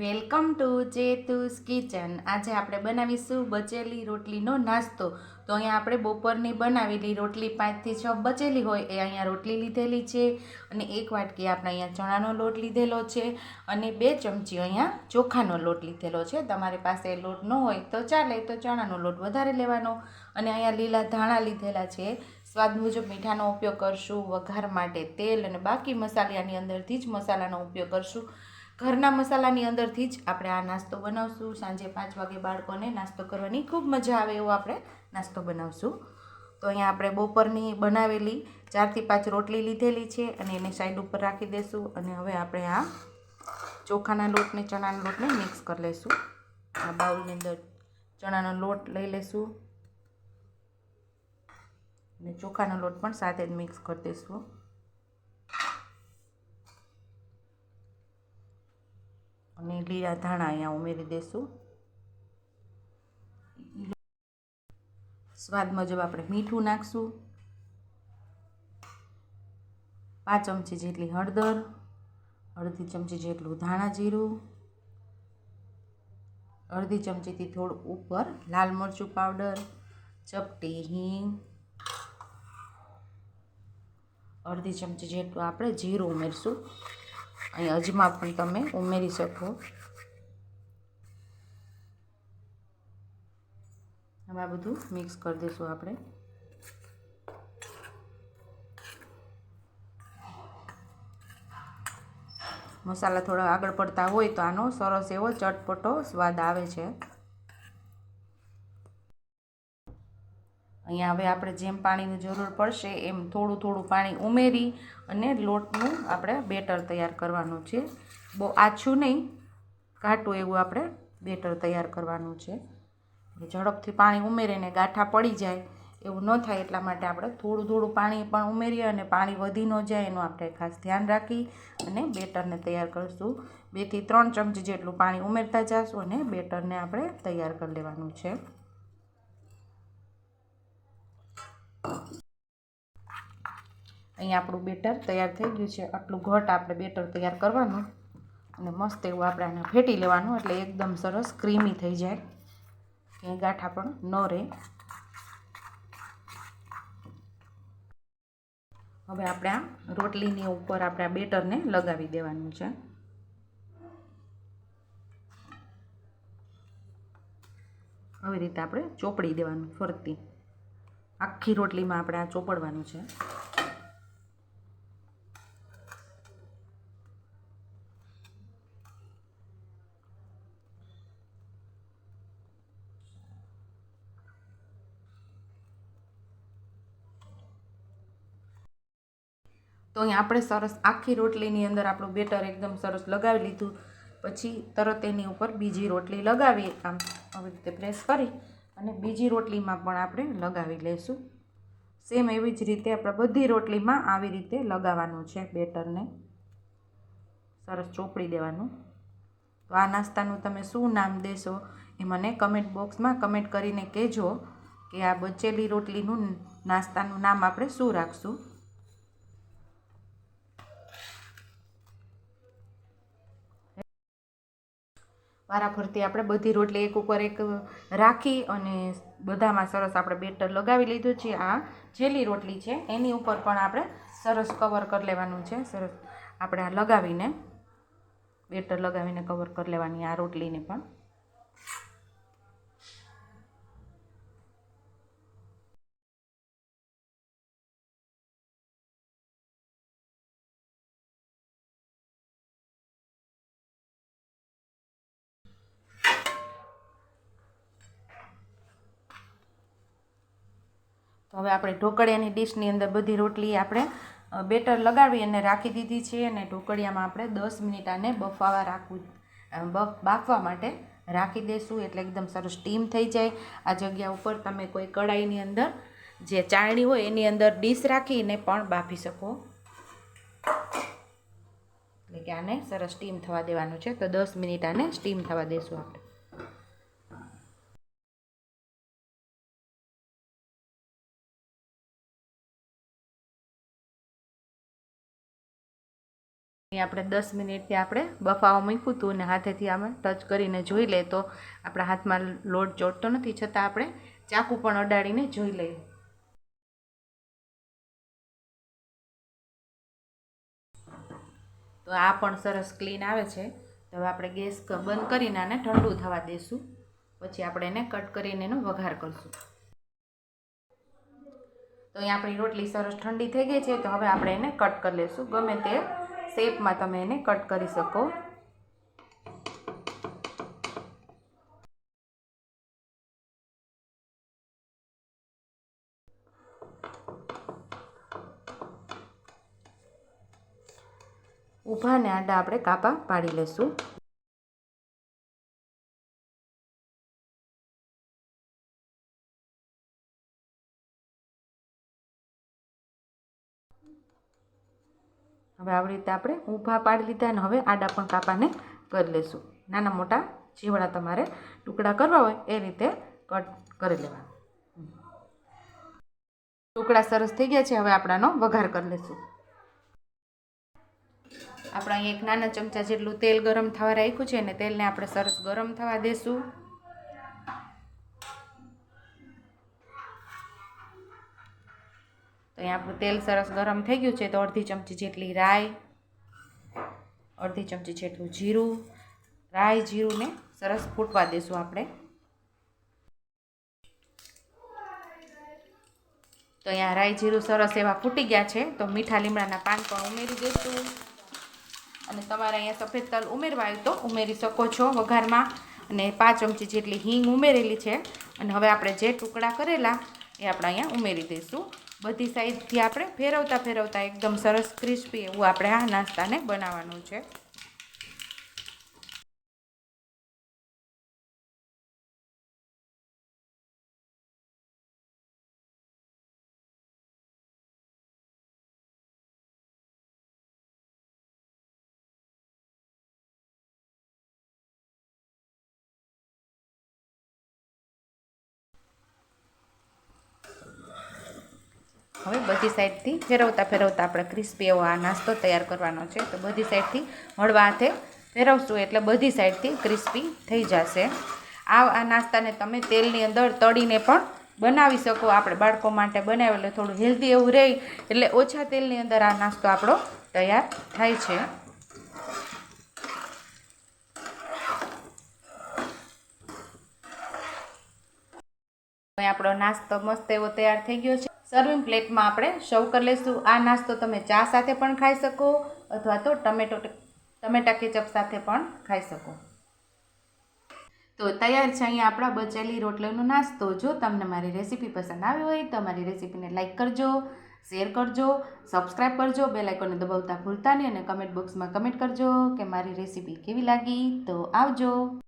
Welcome to જેતુસ kitchen. આજે આપણે બનાવીશું બચેલી રોટલીનો નાસ્તો. તો અહીંયા આપણે બપોરની બનાવેલી રોટલી પાંચથી છ બચેલી હોય એ અહીંયા રોટલી લીધેલી છે અને એક વાટકી આપણે અહીંયા ચણાનો લોટ લીધેલો છે અને બે ચમચી અહીંયા ચોખાનો લોટ લીધેલો છે. તમારી પાસે લોટ ન હોય તો ચાલે, તો ચણાનો લોટ વધારે લેવાનો. અને અહીંયા લીલા ધાણા લીધેલા છે. સ્વાદ મુજબ મીઠાનો ઉપયોગ કરશું, વઘાર માટે તેલ અને બાકી મસાલાની અંદરથી જ મસાલાનો ઉપયોગ કરશું. ઘરના મસાલાની અંદરથી જ આપણે આ નાસ્તો બનાવશું. સાંજે પાંચ વાગે બાળકોને નાસ્તો કરવાની ખૂબ મજા આવે એવો આપણે નાસ્તો બનાવશું. તો અહીંયા આપણે બપોરની બનાવેલી ચારથી પાંચ રોટલી લીધેલી છે અને એને સાઈડ ઉપર રાખી દઈશું અને હવે આપણે આ ચોખાના લોટને ચણાના લોટને મિક્સ કરી લઈશું આ બાઉલની અંદર ચણાનો લોટ લઈ લઈશું અને ચોખાનો લોટ પણ સાથે જ મિક્સ કરી દઈશું અને લીલા ધાણા અહીંયા ઉમેરી દઈશું સ્વાદ મુજબ આપણે મીઠું નાખશું. પાંચ ચમચી જેટલી હળદર, અડધી ચમચી જેટલું ધાણા જીરું, અડધી ચમચીથી થોડું ઉપર લાલ મરચું પાવડર, ચપટી હિંગ, અડધી ચમચી જેટલું આપણે જીરું ઉમેરશું. અહીં અજમા પણ તમે ઉમેરી શકો. હવે આ બધું મિક્સ કરી દઈશું આપણે. મસાલા થોડા આગળ પડતા હોય તો આનો સરસ એવો ચટપટો સ્વાદ આવે છે. અહીંયા હવે આપણે જેમ પાણીની જરૂર પડશે એમ થોડું થોડું પાણી ઉમેરી અને લોટનું આપણે બેટર તૈયાર કરવાનું છે. બહુ આછું નહીં, ઘાટું એવું આપણે બેટર તૈયાર કરવાનું છે. ઝડપથી પાણી ઉમેરીને ગાંઠા પડી જાય એવું ન થાય એટલા માટે આપણે થોડું થોડું પાણી પણ ઉમેરીએ અને પાણી વધી ન જાય એનું આપણે ખાસ ધ્યાન રાખી અને બેટરને તૈયાર કરીશું. બેથી ત્રણ ચમચી જેટલું પાણી ઉમેરતા જઈશું અને બેટરને આપણે તૈયાર કરી લેવાનું છે. અહીંયા આપણું બેટર તૈયાર થઈ ગયું છે. આટલું ઘટ આપણે બેટર તૈયાર કરવાનું અને મસ્ત એવું આપણે આને ફેટી લેવાનું એટલે એકદમ સરસ ક્રીમી થઈ જાય. ક્યાંય ગાંઠા પણ ન રહે. હવે આપણે આ રોટલીની ઉપર આપણે આ બેટરને લગાવી દેવાનું છે. આવી રીતે આપણે ચોપડી દેવાનું ફરતી. આખી રોટલીમાં આપણે આ ચોપડવાનું છે. તો અહીં આપણે સરસ આખી રોટલીની અંદર આપણું બેટર એકદમ સરસ લગાવી લીધું. પછી તરત એની ઉપર બીજી રોટલી લગાવી આમ આવી રીતે પ્રેસ કરી અને બીજી રોટલીમાં પણ આપણે લગાવી લઈશું સેમ એવી જ રીતે આપણે બધી રોટલીમાં આવી રીતે લગાવવાનું છે બેટરને. સરસ ચોપડી દેવાનું. તો આ નાસ્તાનું તમે શું નામ દેશો એ મને કમેન્ટ બોક્સમાં કમેન્ટ કરીને કહેજો કે આ બચેલી રોટલીનું નાસ્તાનું નામ આપણે શું રાખશું? વારાફરતી આપણે બધી રોટલી એક ઉપર એક રાખી અને બધામાં સરસ આપણે બેટર લગાવી લીધું છે. આ જેલી રોટલી છે. એની ઉપર પણ આપણે સરસ કવર કરી લેવાનું છે. સરસ આપણે આ લગાવીને બેટર લગાવીને કવર કરી લેવાની આ રોટલીને પણ. તો હવે આપણે ઢોકળિયાની ડીશની અંદર બધી રોટલી આપણે બેટર લગાવી અને રાખી દીધી છે અને ઢોકળિયામાં આપણે દસ મિનિટ આને બફાવા રાખવું બફ, બાફવા માટે રાખી દઈશું એટલે એકદમ સરસ સ્ટીમ થઈ જાય. આ જગ્યા ઉપર તમે કોઈ કડાઈની અંદર જે ચાળણી હોય એની અંદર ડીશ રાખીને પણ બાફી શકો. એટલે કે આને સરસ સ્ટીમ થવા દેવાનું છે. તો દસ મિનિટ આને સ્ટીમ થવા દઈશું આપણે. આપણે દસ મિનિટથી આપણે બફાવા મૂક્યું હતું અને હાથેથી આમ ટચ કરીને જોઈ લે તો આપણા હાથમાં લોટ ચોટતો નથી, છતાં આપણે ચાકુ પણ અડાડીને જોઈ લઈએ. તો આ પણ સરસ ક્લીન આવે છે. તો હવે આપણે ગેસ બંધ કરીને આને ઠંડુ થવા દઈશું પછી આપણે એને કટ કરીને એનો વઘાર કરશું. તો અહીં આપણી રોટલી સરસ ઠંડી થઈ ગઈ છે, તો હવે આપણે એને કટ કરી લઈશું ગમે તે શેપમાં તમે એને કટ કરી શકો. ઊભાને આડા આપણે કાપા પાડી લઈશું હવે આવી રીતે આપણે ઊભા પાડી લીધા અને હવે આડા પણ કાપાને કરી લઈશું નાના મોટા જેવડા તમારે ટુકડા કરવા હોય એ રીતે કટ કરી લેવા ટુકડા સરસ થઈ ગયા છે, હવે આપણાનો વઘાર કરી લઈશું આપણે અહીં એક નાના ચમચા જેટલું તેલ ગરમ થવા રાખ્યું છે, અને તેલને આપણે સરસ ગરમ થવા દેશું. તો અહીં આપણું તેલ સરસ ગરમ થઈ ગયું છે તો અડધી ચમચી જેટલી રાઈ, અડધી ચમચી જેટલું જીરું. રાઈ, જીરુંને સરસ ફૂટવા દેશું આપણે. તો અહીંયા રાઈ, જીરું સરસ એવા ફૂટી ગયા છે તો મીઠા લીમડાના પાન પણ ઉમેરી દઈશું અને તમારે અહીંયા સફેદ તલ ઉમેરવા આવ્યું તો ઉમેરી શકો છો વઘારમાં. અને પાંચ ચમચી જેટલી હિંગ ઉમેરેલી છે. અને હવે આપણે જે ટુકડા કરેલા એ આપણે અહીંયા ઉમેરી દઈશું બધી સાઈડથી આપણે ફેરવતા ફેરવતા એકદમ સરસ ક્રિસ્પી એવું આપણે આ નાસ્તાને બનાવવાનું છે. હવે બધી સાઈડથી ફેરવતા ફેરવતા આપણે ક્રિસ્પી એવો આ નાસ્તો તૈયાર કરવાનો છે. તો બધી સાઈડથી હળવા હાથે ફેરવશું એટલે બધી સાઈડથી ક્રિસ્પી થઈ જશે. આ આ નાસ્તાને તમે તેલની અંદર તળીને પણ બનાવી શકો આપણે બાળકો માટે બનાવે એટલે થોડું હેલ્ધી એવું રહે એટલે ઓછા તેલની અંદર આ નાસ્તો આપણો તૈયાર થાય છે. આપણો નાસ્તો મસ્ત એવો તૈયાર થઈ ગયો છે. સર્વિંગ પ્લેટમાં આપણે સર્વ કરી લઈશું. આ નાસ્તો તમે ચા સાથે પણ ખાઈ શકો અથવા તો ટમેટો ટમેટા કેચપ સાથે પણ ખાઈ શકો. તો તૈયાર છે અહીંયા આપણા બચેલી રોટલીનો નાસ્તો. જો તમને મારી રેસીપી પસંદ આવી હોય તો મારી રેસીપીને લાઇક કરજો, શેર કરજો સબસ્ક્રાઈબ કરજો બે લાઇકોને દબાવતા ભૂલતા નહીં અને કમેન્ટ બોક્સમાં કમેન્ટ કરજો કે મારી રેસીપી કેવી લાગી. તો આવજો.